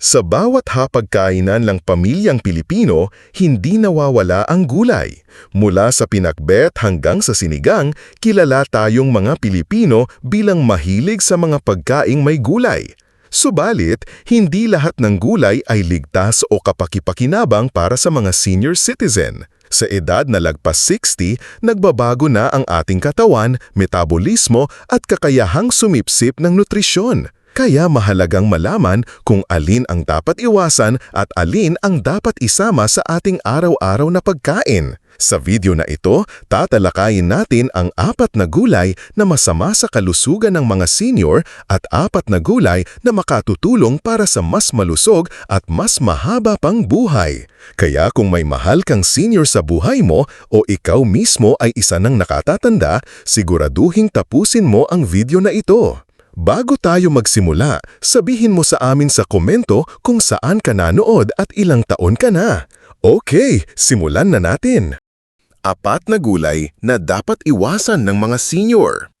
Sa bawat hapagkainan ng pamilyang Pilipino, hindi nawawala ang gulay. Mula sa pinakbet hanggang sa sinigang, kilala tayong mga Pilipino bilang mahilig sa mga pagkaing may gulay. Subalit, hindi lahat ng gulay ay ligtas o kapakipakinabang para sa mga senior citizen. Sa edad na lagpas 60, nagbabago na ang ating katawan, metabolismo at kakayahang sumipsip ng nutrisyon. Kaya mahalagang malaman kung alin ang dapat iwasan at alin ang dapat isama sa ating araw-araw na pagkain. Sa video na ito, tatalakayin natin ang apat na gulay na masama sa kalusugan ng mga senior at apat na gulay na makatutulong para sa mas malusog at mas mahaba pang buhay. Kaya kung may mahal kang senior sa buhay mo o ikaw mismo ay isa ng nakatatanda, siguraduhing tapusin mo ang video na ito. Bago tayo magsimula, sabihin mo sa amin sa komento kung saan ka nanood at ilang taon ka na. Okay, simulan na natin. Apat na gulay na dapat iwasan ng mga senior.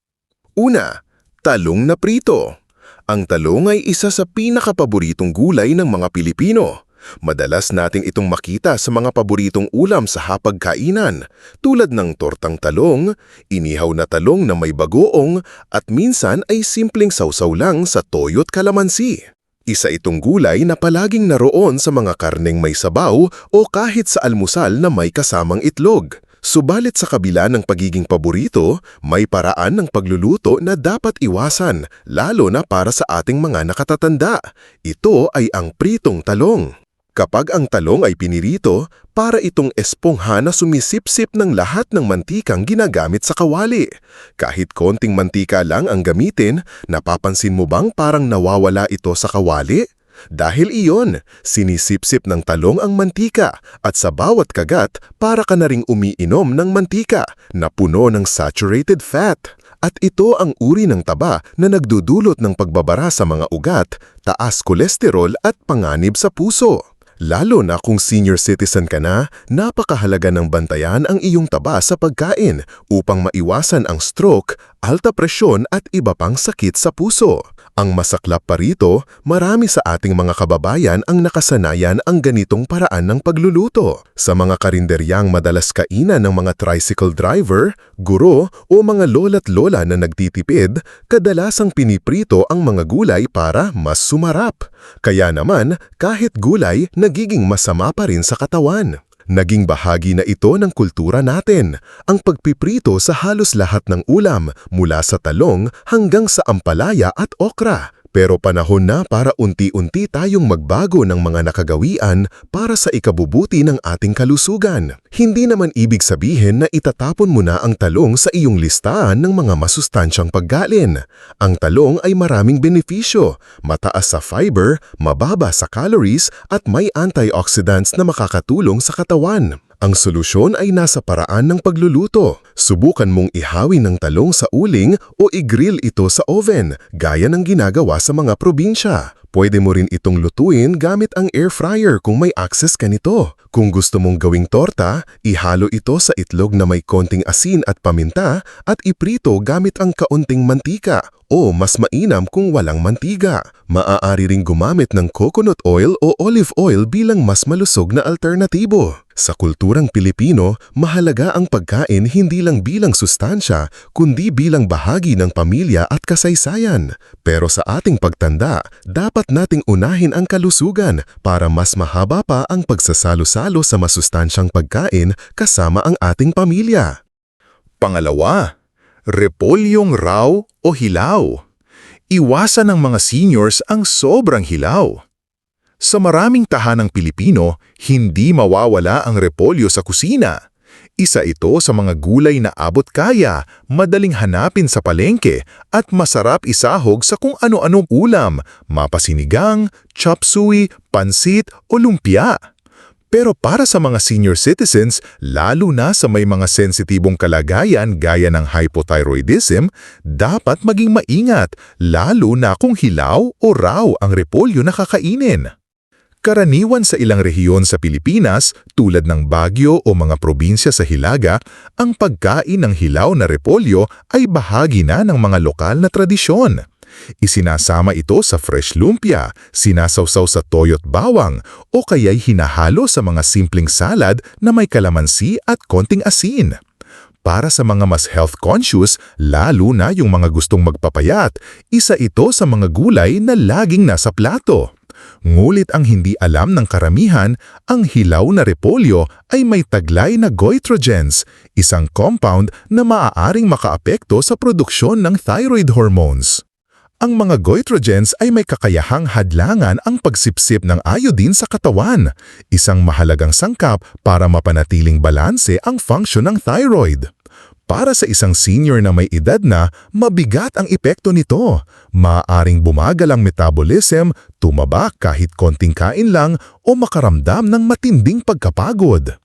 Una, talong na prito. Ang talong ay isa sa pinakapaboritong gulay ng mga Pilipino. Madalas nating itong makita sa mga paboritong ulam sa hapagkainan tulad ng tortang talong, inihaw na talong na may bagoong at minsan ay simpleng sausaw lang sa toyo't kalamansi. Isa itong gulay na palaging naroon sa mga karneng may sabaw o kahit sa almusal na may kasamang itlog. Subalit sa kabila ng pagiging paborito, may paraan ng pagluluto na dapat iwasan, lalo na para sa ating mga nakatatanda. Ito ay ang pritong talong. Kapag ang talong ay pinirito, para itong espongha na sumisipsip ng lahat ng mantikang ginagamit sa kawali. Kahit konting mantika lang ang gamitin, napapansin mo bang parang nawawala ito sa kawali? Dahil iyon, sinisipsip ng talong ang mantika at sa bawat kagat para ka na ring umiinom ng mantika na puno ng saturated fat. At ito ang uri ng taba na nagdudulot ng pagbabara sa mga ugat, taas kolesterol at panganib sa puso. Lalo na kung senior citizen ka na, napakahalaga ng bantayan ang iyong taba sa pagkain upang maiwasan ang stroke, alta presyon at iba pang sakit sa puso. Ang masaklap pa rito, marami sa ating mga kababayan ang nakasanayan ang ganitong paraan ng pagluluto. Sa mga karinderyang madalas kainan ng mga tricycle driver, guro o mga lola't lola na nagtitipid, kadalasang piniprito ang mga gulay para mas sumarap. Kaya naman, kahit gulay, nagiging masama pa rin sa katawan. Naging bahagi na ito ng kultura natin, ang pagpiprito sa halos lahat ng ulam mula sa talong hanggang sa ampalaya at okra. Pero panahon na para unti-unti tayong magbago ng mga nakagawian para sa ikabubuti ng ating kalusugan. Hindi naman ibig sabihin na itatapon mo na ang talong sa iyong listahan ng mga masustansyang pagkain. Ang talong ay maraming benepisyo, mataas sa fiber, mababa sa calories at may antioxidants na makakatulong sa katawan. Ang solusyon ay nasa paraan ng pagluluto. Subukan mong ihawin ng talong sa uling o i-grill ito sa oven, gaya ng ginagawa sa mga probinsya. Pwede mo rin itong lutuin gamit ang air fryer kung may access ka nito. Kung gusto mong gawing torta, ihalo ito sa itlog na may konting asin at paminta at iprito gamit ang kaunting mantika o mas mainam kung walang mantiga. Maaari ring gumamit ng coconut oil o olive oil bilang mas malusog na alternatibo. Sa kulturang Pilipino, mahalaga ang pagkain hindi lang bilang sustansya, kundi bilang bahagi ng pamilya at kasaysayan. Pero sa ating pagtanda, dapat nating unahin ang kalusugan para mas mahaba pa ang pagsasalo-salo sa masustansyang pagkain kasama ang ating pamilya. Pangalawa, repolyong raw o hilaw. Iwasan ng mga seniors ang sobrang hilaw. Sa maraming tahanang Pilipino, hindi mawawala ang repolyo sa kusina. Isa ito sa mga gulay na abot kaya, madaling hanapin sa palengke at masarap isahog sa kung ano-anong ulam, mapasinigang, chop suey, pansit o lumpia. Pero para sa mga senior citizens, lalo na sa may mga sensitibong kalagayan gaya ng hypothyroidism, dapat maging maingat, lalo na kung hilaw o raw ang repolyo na kakainin. Karaniwan sa ilang rehiyon sa Pilipinas, tulad ng Baguio o mga probinsya sa Hilaga, ang pagkain ng hilaw na repolyo ay bahagi na ng mga lokal na tradisyon. Isinasama ito sa fresh lumpia, sinasawsaw sa toyo't bawang, o kaya'y hinahalo sa mga simpleng salad na may kalamansi at konting asin. Para sa mga mas health conscious, lalo na yung mga gustong magpapayat, isa ito sa mga gulay na laging nasa plato. Ngulit ang hindi alam ng karamihan, ang hilaw na repolyo ay may taglay na goitrogens, isang compound na maaaring makaapekto sa produksyon ng thyroid hormones. Ang mga goitrogens ay may kakayahang hadlangan ang pagsipsip ng iodine sa katawan, isang mahalagang sangkap para mapanatiling balanse ang function ng thyroid. Para sa isang senior na may edad na, mabigat ang epekto nito. Maaaring bumagal ang metabolism, tumaba kahit konting kain lang o makaramdam ng matinding pagkapagod.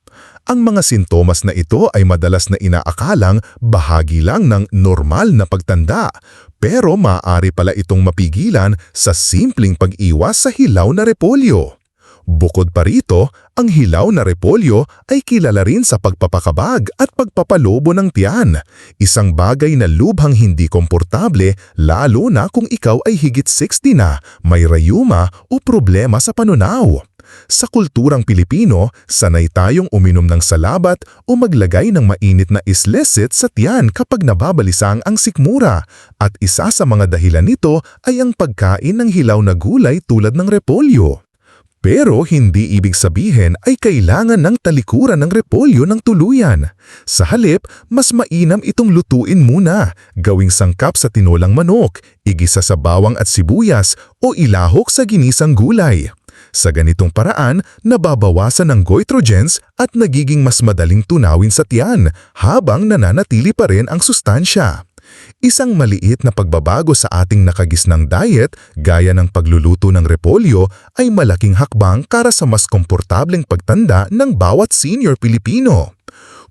Ang mga sintomas na ito ay madalas na inaakalang bahagi lang ng normal na pagtanda, pero maaari pala itong mapigilan sa simpleng pag-iwas sa hilaw na repolyo. Bukod pa rito, ang hilaw na repolyo ay kilala rin sa pagpapakabag at pagpapalobo ng tiyan, isang bagay na lubhang hindi komportable lalo na kung ikaw ay higit 60 na, may rayuma o problema sa panunaw. Sa kulturang Pilipino, sanay tayong uminom ng salabat o maglagay ng mainit na islesit sa tiyan kapag nababalisang ang sikmura at isa sa mga dahilan nito ay ang pagkain ng hilaw na gulay tulad ng repolyo. Pero hindi ibig sabihin ay kailangan ng talikuran ng repolyo ng tuluyan. Sa halip, mas mainam itong lutuin muna, gawing sangkap sa tinolang manok, igisa sa bawang at sibuyas o ilahok sa ginisang gulay. Sa ganitong paraan, nababawasan ang goitrogens at nagiging mas madaling tunawin sa tiyan habang nananatili pa rin ang sustansya. Isang maliit na pagbabago sa ating nakagisnang diet gaya ng pagluluto ng repolyo ay malaking hakbang para sa mas komportableng pagtanda ng bawat senior Pilipino.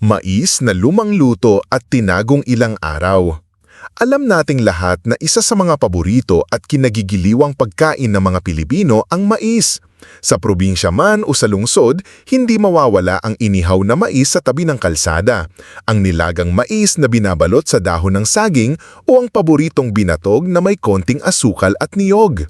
mais na lumang luto at tinagong ilang araw. Alam nating lahat na isa sa mga paborito at kinagigiliwang pagkain ng mga Pilipino ang mais. Sa probinsya man o sa lungsod, hindi mawawala ang inihaw na mais sa tabi ng kalsada, ang nilagang mais na binabalot sa dahon ng saging o ang paboritong binatog na may konting asukal at niyog.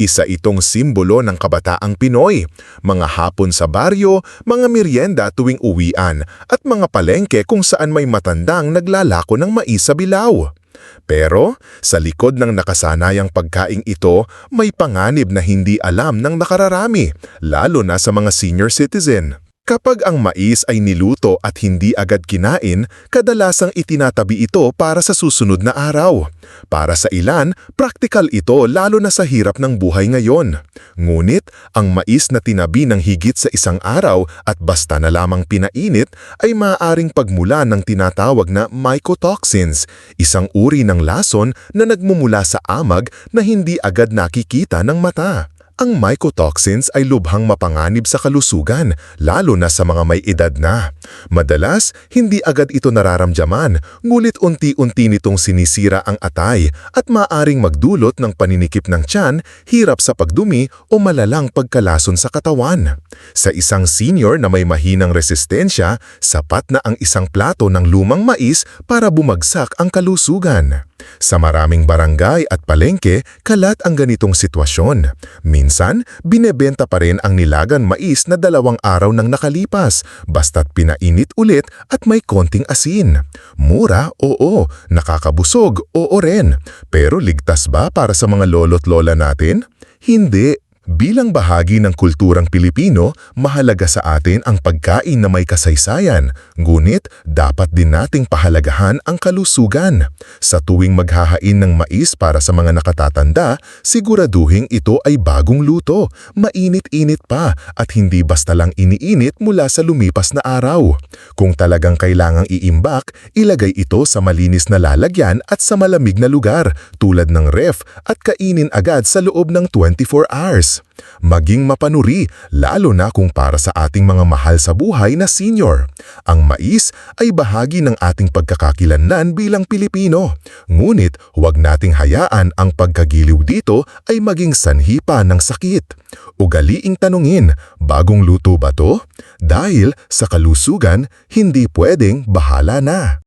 Isa itong simbolo ng kabataang Pinoy, mga hapon sa baryo, mga merienda tuwing uwian, at mga palengke kung saan may matandang naglalako ng mais sa. Pero sa likod ng nakasanayang pagkaing ito, may panganib na hindi alam ng nakararami, lalo na sa mga senior citizen. Kapag ang mais ay niluto at hindi agad kinain, kadalasang itinatabi ito para sa susunod na araw. Para sa ilan, praktikal ito lalo na sa hirap ng buhay ngayon. Ngunit, ang mais na tinabi ng higit sa isang araw at basta na lamang pinainit ay maaaring pagmula ng tinatawag na mycotoxins, isang uri ng lason na nagmumula sa amag na hindi agad nakikita ng mata. Ang mycotoxins ay lubhang mapanganib sa kalusugan, lalo na sa mga may edad na. Madalas, hindi agad ito nararamdaman, ngulit unti-unti nitong sinisira ang atay at maaring magdulot ng paninikip ng tiyan, hirap sa pagdumi o malalang pagkalason sa katawan. Sa isang senior na may mahinang resistensya, sapat na ang isang plato ng lumang mais para bumagsak ang kalusugan. Sa maraming barangay at palengke, kalat ang ganitong sitwasyon. Minsan, binebenta pa rin ang nilagan mais na dalawang araw nang nakalipas, basta't pinainit ulit at may konting asin. Mura, oo. Nakakabusog, oo rin. Pero ligtas ba para sa mga lolo't lola natin? Hindi. Bilang bahagi ng kulturang Pilipino, mahalaga sa atin ang pagkain na may kasaysayan, ngunit dapat din nating pahalagahan ang kalusugan. Sa tuwing maghahain ng mais para sa mga nakatatanda, siguraduhin ito ay bagong luto, mainit-init pa at hindi basta lang iniinit mula sa lumipas na araw. Kung talagang kailangang iimbak, ilagay ito sa malinis na lalagyan at sa malamig na lugar tulad ng ref at kainin agad sa loob ng 24 hours. Maging mapanuri, lalo na kung para sa ating mga mahal sa buhay na senior. Ang mais ay bahagi ng ating pagkakakilanlan bilang Pilipino. Ngunit huwag nating hayaan ang pagkagiliw dito ay maging sanhi pa ng sakit. Ugaliing tanungin, bagong luto ba to? Dahil sa kalusugan, hindi pwedeng bahala na.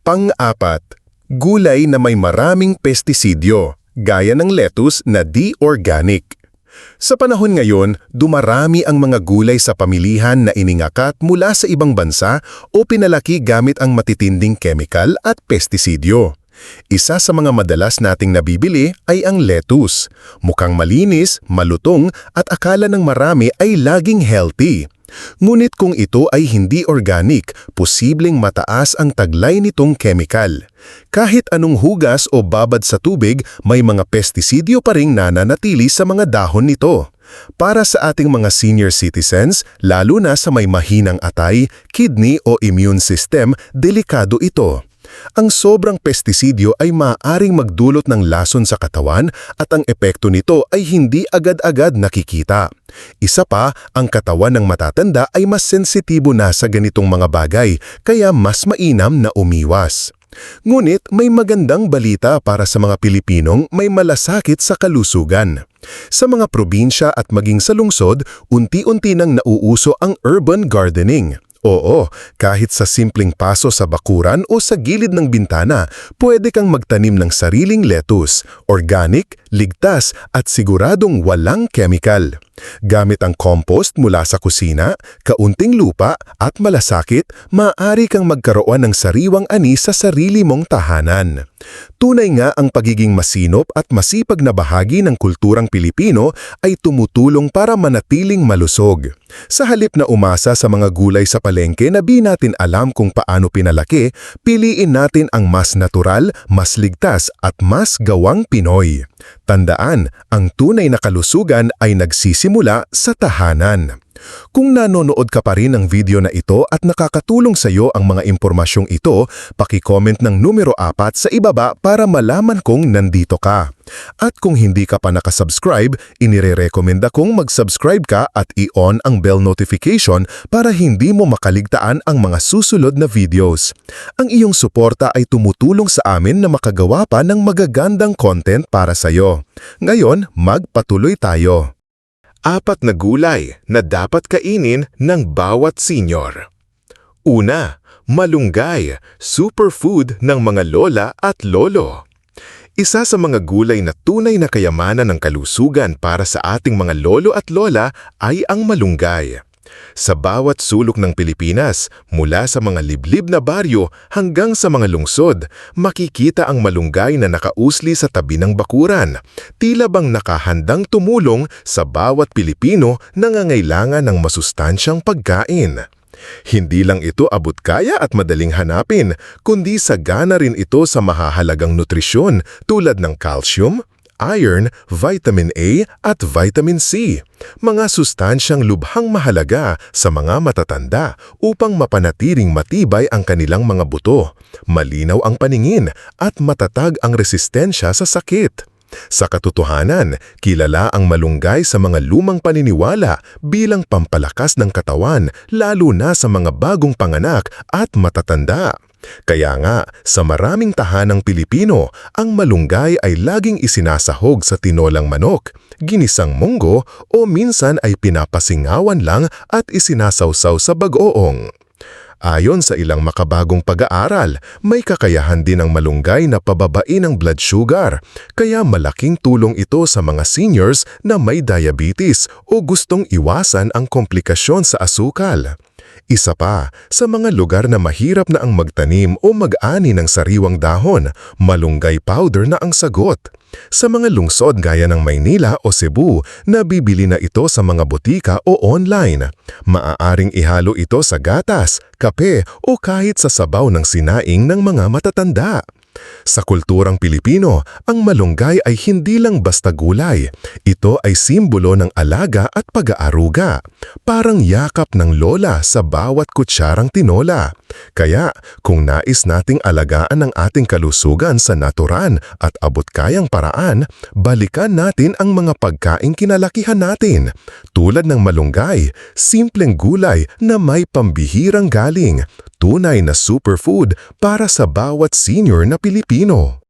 Pang-apat, gulay na may maraming pestisidyo, gaya ng lettuce na di-organic. Sa panahon ngayon, dumarami ang mga gulay sa pamilihan na iningakat mula sa ibang bansa o pinalaki gamit ang matitinding chemical at pestisidyo. Isa sa mga madalas nating nabibili ay ang lettuce. Mukhang malinis, malutong at akala ng marami ay laging healthy. Ngunit kung ito ay hindi organic, posibleng mataas ang taglay nitong chemical. Kahit anong hugas o babad sa tubig, may mga pestisidyo pa ring nananatili sa mga dahon nito. Para sa ating mga senior citizens, lalo na sa may mahinang atay, kidney o immune system, delikado ito. Ang sobrang pestisidyo ay maaaring magdulot ng lason sa katawan at ang epekto nito ay hindi agad-agad nakikita. Isa pa, ang katawan ng matatanda ay mas sensitibo na sa ganitong mga bagay, kaya mas mainam na umiwas. Ngunit may magandang balita para sa mga Pilipinong may malasakit sa kalusugan. Sa mga probinsya at maging sa lungsod, unti-unti nang nauuso ang urban gardening. Oo, kahit sa simpleng paso sa bakuran o sa gilid ng bintana, pwede kang magtanim ng sariling lettuce, organic, ligtas at siguradong walang chemical. Gamit ang compost mula sa kusina, kaunting lupa at malasakit, maaari kang magkaroon ng sariwang ani sa sarili mong tahanan. Tunay nga ang pagiging masinop at masipag na bahagi ng kulturang Pilipino ay tumutulong para manatiling malusog. Sa halip na umasa sa mga gulay sa palengke na di natin alam kung paano pinalaki, piliin natin ang mas natural, mas ligtas at mas gawang Pinoy. Tandaan, ang tunay na kalusugan ay nagsisimula sa tahanan. Kung nanonood ka pa rin ng video na ito at nakakatulong sa iyo ang mga impormasyong ito, paki-comment ng numero 4 sa ibaba para malaman kong nandito ka. At kung hindi ka pa nakasubscribe, inire-recommenda kong mag-subscribe ka at i-on ang bell notification para hindi mo makaligtaan ang mga susunod na videos. Ang iyong suporta ay tumutulong sa amin na makagawa pa ng magagandang content para sa iyo. Ngayon, magpatuloy tayo. Apat na gulay na dapat kainin ng bawat senior. Una, malunggay, superfood ng mga lola at lolo. Isa sa mga gulay na tunay na kayamanan ng kalusugan para sa ating mga lolo at lola ay ang malunggay. Sa bawat sulok ng Pilipinas, mula sa mga liblib na baryo hanggang sa mga lungsod, makikita ang malunggay na nakausli sa tabi ng bakuran. Tila bang nakahandang tumulong sa bawat Pilipino na nangangailangan ng masustansyang pagkain. Hindi lang ito abot kaya at madaling hanapin, kundi sagana rin ito sa mahahalagang nutrisyon tulad ng calcium, iron, vitamin A at vitamin C. Mga sustansyang lubhang mahalaga sa mga matatanda upang mapanatiring matibay ang kanilang mga buto, malinaw ang paningin at matatag ang resistensya sa sakit. Sa katotohanan, kilala ang malunggay sa mga lumang paniniwala bilang pampalakas ng katawan lalo na sa mga bagong panganak at matatanda. Kaya nga, sa maraming tahanang Pilipino, ang malunggay ay laging isinasahog sa tinolang manok, ginisang munggo o minsan ay pinapasingawan lang at isinasawsaw sa bagoong. Ayon sa ilang makabagong pag-aaral, may kakayahan din ang malunggay na pababain ang blood sugar, kaya malaking tulong ito sa mga seniors na may diabetes o gustong iwasan ang komplikasyon sa asukal. Isa pa, sa mga lugar na mahirap na ang magtanim o mag-ani ng sariwang dahon, malunggay powder na ang sagot. Sa mga lungsod gaya ng Maynila o Cebu, nabibili na ito sa mga butika o online. Maaaring ihalo ito sa gatas, kape o kahit sa sabaw ng sinaing ng mga matatanda. Sa kulturang Pilipino, ang malunggay ay hindi lang basta gulay. Ito ay simbolo ng alaga at pag-aaruga. Parang yakap ng lola sa bawat kutsarang tinola. Kaya, kung nais nating alagaan ang ating kalusugan sa naturan at abot kayang paraan, balikan natin ang mga pagkaing kinalakihan natin. Tulad ng malunggay, simpleng gulay na may pambihirang galing, tunay na superfood para sa bawat senior na Pilipino.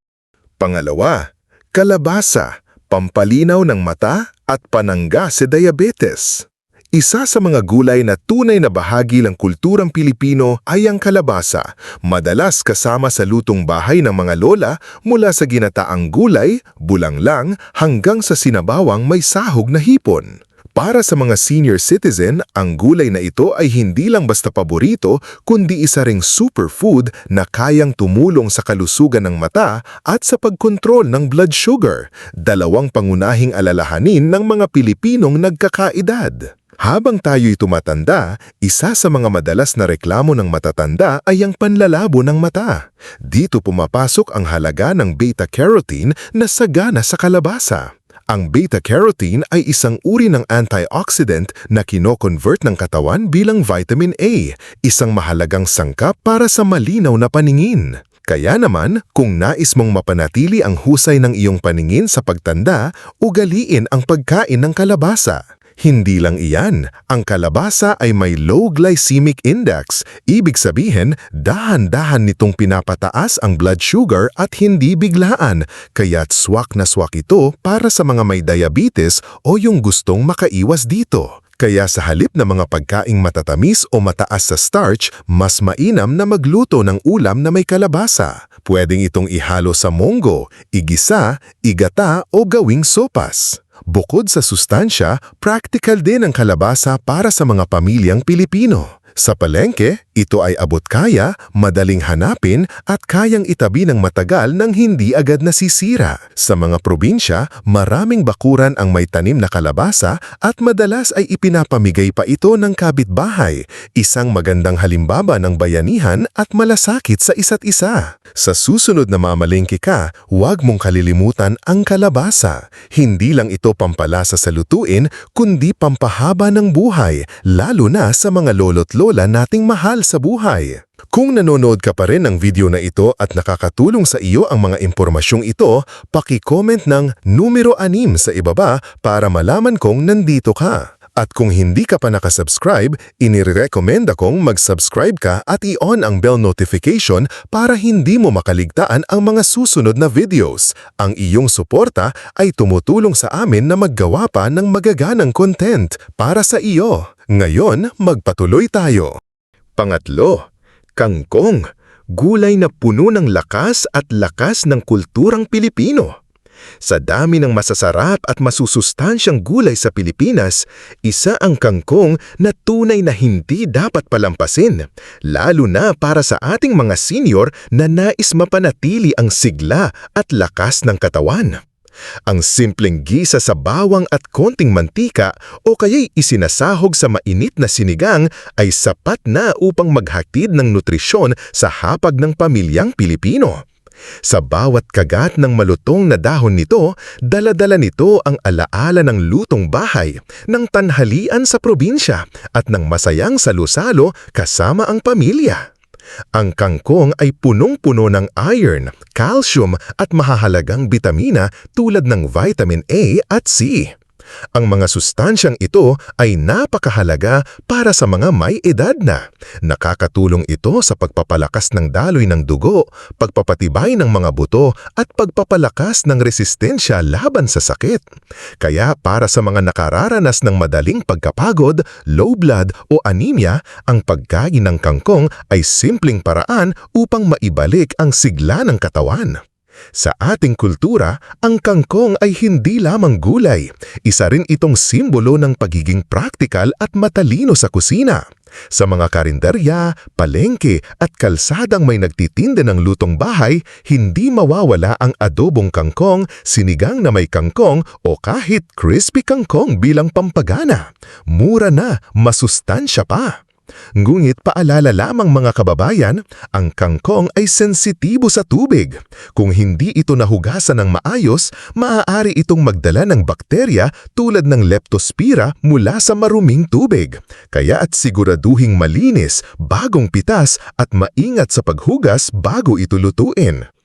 Pangalawa, kalabasa, pampalinaw ng mata at panangga sa diabetes. Isa sa mga gulay na tunay na bahagi ng kulturang Pilipino ay ang kalabasa, madalas kasama sa lutong bahay ng mga lola mula sa ginataang gulay, bulanglang hanggang sa sinabawang may sahog na hipon. Para sa mga senior citizen, ang gulay na ito ay hindi lang basta paborito kundi isa ring superfood na kayang tumulong sa kalusugan ng mata at sa pagkontrol ng blood sugar, dalawang pangunahing alalahanin ng mga Pilipinong nagkakaedad. Habang tayo'y tumatanda, isa sa mga madalas na reklamo ng matatanda ay ang panlalabo ng mata. Dito pumapasok ang halaga ng beta-carotene na sagana sa kalabasa. Ang beta-carotene ay isang uri ng antioxidant na kino-convert ng katawan bilang vitamin A, isang mahalagang sangkap para sa malinaw na paningin. Kaya naman, kung nais mong mapanatili ang husay ng iyong paningin sa pagtanda, ugaliin ang pagkain ng kalabasa. Hindi lang iyan, ang kalabasa ay may low glycemic index. Ibig sabihin, dahan-dahan nitong pinapataas ang blood sugar at hindi biglaan, kaya't swak na swak ito para sa mga may diabetes o yung gustong makaiwas dito. Kaya sa halip na mga pagkaing matatamis o mataas sa starch, mas mainam na magluto ng ulam na may kalabasa. Pwedeng itong ihalo sa monggo, igisa, igata o gawing sopas. Bukod sa sustansya, practical din ang kalabasa para sa mga pamilyang Pilipino. Sa palengke, ito ay abot kaya, madaling hanapin at kayang itabi ng matagal nang hindi agad nasisira. Sa mga probinsya, maraming bakuran ang may tanim na kalabasa at madalas ay ipinapamigay pa ito ng kabitbahay, isang magandang halimbawa ng bayanihan at malasakit sa isa't isa. Sa susunod na mamalengke ka, huwag mong kalilimutan ang kalabasa. Hindi lang ito pampalasa sa lutuin, kundi pampahaba ng buhay, lalo na sa mga lolo't lola nating mahal sa buhay. Kung nanonood ka pa rin ng video na ito at nakakatulong sa iyo ang mga impormasyong ito, paki-comment ng numero 6 sa ibaba para malaman kong nandito ka. At kung hindi ka pa nakasubscribe, inirecommend akong mag-subscribe ka at i-on ang bell notification para hindi mo makaligtaan ang mga susunod na videos. Ang iyong suporta ay tumutulong sa amin na maggawa pa ng magaganang content para sa iyo. Ngayon, magpatuloy tayo. Pangatlo, kangkong, gulay na puno ng lakas at lakas ng kulturang Pilipino. Sa dami ng masasarap at masusustansyang gulay sa Pilipinas, isa ang kangkong na tunay na hindi dapat palampasin, lalo na para sa ating mga senior na nais mapanatili ang sigla at lakas ng katawan. Ang simpleng gisa sa bawang at konting mantika o kaya'y isinasahog sa mainit na sinigang ay sapat na upang maghatid ng nutrisyon sa hapag ng pamilyang Pilipino. Sa bawat kagat ng malutong na dahon nito, daladala nito ang alaala ng lutong bahay, ng tanhalian sa probinsya at ng masayang salusalo kasama ang pamilya. Ang kangkong ay punong-puno ng iron, calcium at mahahalagang bitamina tulad ng vitamin A at C. Ang mga sustansyang ito ay napakahalaga para sa mga may edad na. Nakakatulong ito sa pagpapalakas ng daloy ng dugo, pagpapatibay ng mga buto at pagpapalakas ng resistensya laban sa sakit. Kaya para sa mga nakararanas ng madaling pagkapagod, low blood o anemia, ang pagkain ng kangkong ay simpleng paraan upang maibalik ang sigla ng katawan. Sa ating kultura, ang kangkong ay hindi lamang gulay. Isa rin itong simbolo ng pagiging praktikal at matalino sa kusina. Sa mga karinderya, palengke at kalsadang may nagtitinda ng lutong bahay, hindi mawawala ang adobong kangkong, sinigang na may kangkong o kahit crispy kangkong bilang pampagana. Mura na, masustansya pa. Ngunit paalala lamang mga kababayan, ang kangkong ay sensitibo sa tubig. Kung hindi ito nahugasan ng maayos, maaari itong magdala ng bakterya tulad ng leptospira mula sa maruming tubig. Kaya at siguraduhing malinis, bagong pitas at maingat sa paghugas bago ito lutuin.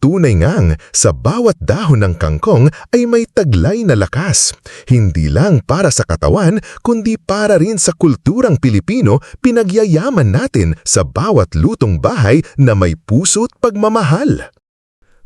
Tunay ngang sa bawat dahon ng kangkong ay may taglay na lakas. Hindi lang para sa katawan, kundi para rin sa kulturang Pilipino pinagyayaman natin sa bawat lutong bahay na may puso't pagmamahal.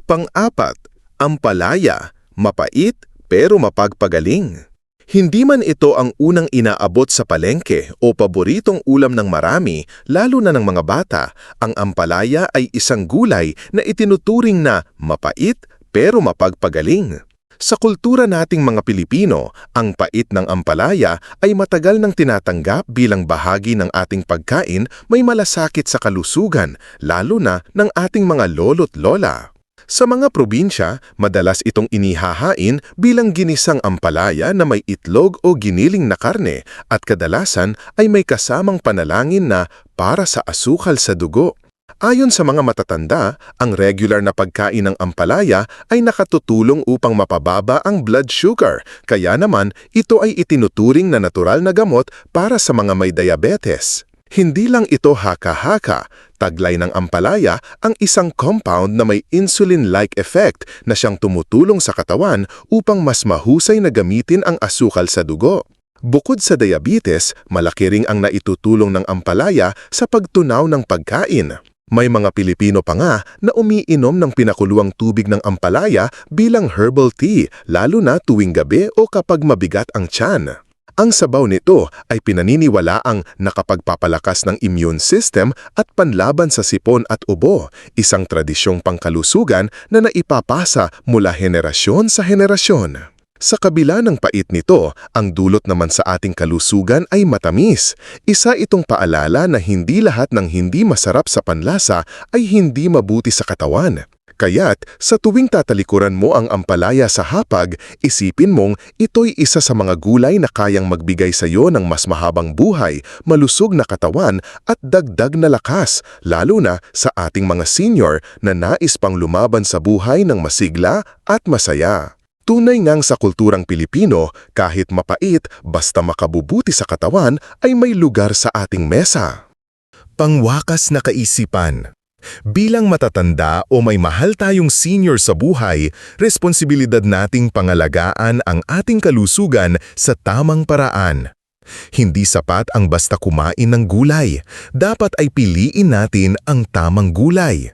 Pang-apat, ampalaya, mapait pero mapagpagaling. Hindi man ito ang unang inaabot sa palengke o paboritong ulam ng marami, lalo na ng mga bata, ang ampalaya ay isang gulay na itinuturing na mapait pero mapagpagaling. Sa kultura nating mga Pilipino, ang pait ng ampalaya ay matagal nang tinatanggap bilang bahagi ng ating pagkain may malasakit sa kalusugan, lalo na ng ating mga lolo't lola. Sa mga probinsya, madalas itong inihahain bilang ginisang ampalaya na may itlog o giniling na karne at kadalasan ay may kasamang panalangin na para sa asukal sa dugo. Ayon sa mga matatanda, ang regular na pagkain ng ampalaya ay nakatutulong upang mapababa ang blood sugar, kaya naman ito ay itinuturing na natural na gamot para sa mga may diabetes. Hindi lang ito haka-haka, taglay ng ampalaya ang isang compound na may insulin-like effect na siyang tumutulong sa katawan upang mas mahusay na gamitin ang asukal sa dugo. Bukod sa diabetes, malaki ring ang naitutulong ng ampalaya sa pagtunaw ng pagkain. May mga Pilipino pa nga na umiinom ng pinakuluang tubig ng ampalaya bilang herbal tea, lalo na tuwing gabi o kapag mabigat ang tiyan. Ang sabaw nito ay pinaniniwala ang nakapagpapalakas ng immune system at panlaban sa sipon at ubo, isang tradisyong pangkalusugan na naipapasa mula henerasyon sa henerasyon. Sa kabila ng pait nito, ang dulot naman sa ating kalusugan ay matamis. Isa itong paalala na hindi lahat ng hindi masarap sa panlasa ay hindi mabuti sa katawan. Kaya't sa tuwing tatalikuran mo ang ampalaya sa hapag, isipin mong ito'y isa sa mga gulay na kayang magbigay sa iyo ng mas mahabang buhay, malusog na katawan at dagdag na lakas, lalo na sa ating mga senior na nais pang lumaban sa buhay ng masigla at masaya. Tunay ngang sa kulturang Pilipino, kahit mapait, basta makabubuti sa katawan, ay may lugar sa ating mesa. Pangwakas na kaisipan Bilang matatanda o may mahal tayong senior sa buhay, responsibilidad nating pangalagaan ang ating kalusugan sa tamang paraan. Hindi sapat ang basta kumain ng gulay. Dapat ay piliin natin ang tamang gulay.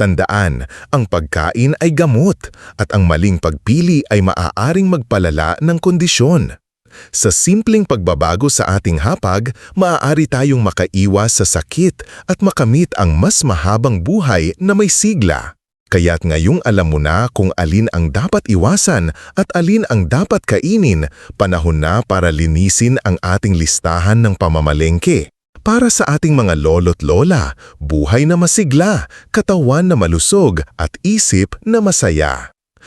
Tandaan, ang pagkain ay gamot at ang maling pagpili ay maaaring magpalala ng kondisyon. Sa simpleng pagbabago sa ating hapag, maaari tayong makaiwas sa sakit at makamit ang mas mahabang buhay na may sigla. Kaya't ngayong alam mo na kung alin ang dapat iwasan at alin ang dapat kainin, panahon na para linisin ang ating listahan ng pamamalengke. Para sa ating mga lolo't lola, buhay na masigla, katawan na malusog at isip na masaya.